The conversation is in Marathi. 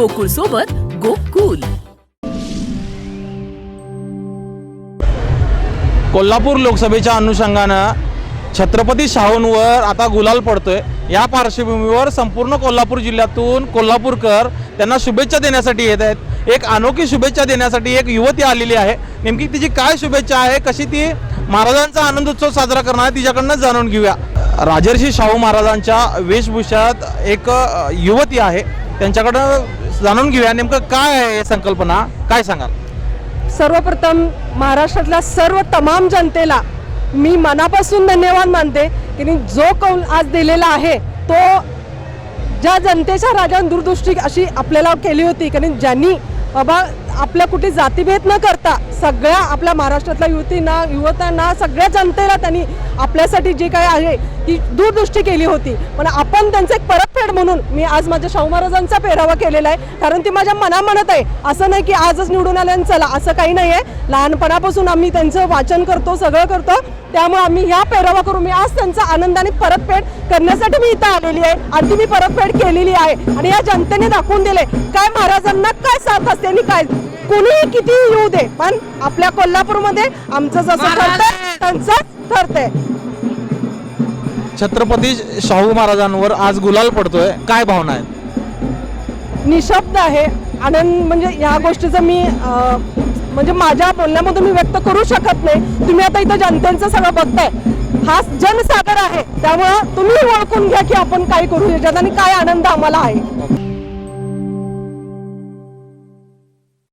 गोकुळ सोबत गोकुल. कोल्हापूर लोकसभेच्या अनुषंगानं छत्रपती शाहूंवर आता गुलाल पडतोय. या पार्श्वभूमीवर संपूर्ण कोल्हापूर जिल्ह्यातून कोल्हापूरकर त्यांना शुभेच्छा देण्यासाठी येत आहेत. एक अनोखी शुभेच्छा देण्यासाठी एक युवती आलेली आहे. नेमकी तिची काय शुभेच्छा आहे? कशी ती महाराजांचा आनंद उत्सव साजरा करणार आहे तिच्याकडनं जाणून घेऊया. राजर्षी शाहू महाराजांच्या वेशभूषात एक युवती आहे. त्यांच्याकडं जाणून घेऊया. नेमकं काय आहे संकल्पना? काय सांगाल? सर्वप्रथम महाराष्ट्रातल्या सर्व तमाम जनतेला मी मनापासून धन्यवाद मानते की जो कौल आज दिलेला आहे तो ज्या जनतेच्या राजाने दूरदृष्टी अशी आपल्याला केली होती कारण ज्यांनी बाबा आपल्या कुठे जातीभेद न करता सगळ्या आपल्या महाराष्ट्रातल्या युवतींना युवतांना सगळ्या जनतेला त्यांनी आपल्यासाठी जे काय आहे ती दूरदृष्टी केली होती. पण आपण त्यांचं एक परतफेड म्हणून मी आज माझ्या शाहू महाराजांचा पेहरावा केलेला आहे कारण ती माझ्या मनामनात आहे. असं नाही की आजच निवडून आले चला असं काही नाही आहे. लहानपणापासून आम्ही त्यांचं वाचन करतो सगळं करतो. त्यामुळे आम्ही ह्या पेहरावा करून मी आज त्यांचा आनंदाने परतफेड करण्यासाठी मी इथं आलेली आहे. आणि ती मी परतफेड केलेली आहे आणि या जनतेने दाखवून दिले काय महाराजांना काय साथ असते आणि काय कुणीही किती येऊ दे पण आपल्या कोल्हापूरमध्ये आमचं जसं ठरतंय त्यांचंच ठरतंय छत्रपती शाहू महाराजांवर आज गुलाल पडतोय. काय भावना आहेत? निशब्द आहे. आनंद म्हणजे ह्या गोष्टीचं मी म्हणजे माझ्या बोलण्यामधून मी व्यक्त करू शकत नाही. तुम्ही आता इथं जनतेचं सगळं बघताय. हा जनसागर आहे. त्यामुळं तुम्ही ओळखून घ्या की आपण काय करू याच्यात आणि काय आनंद आम्हाला आहे.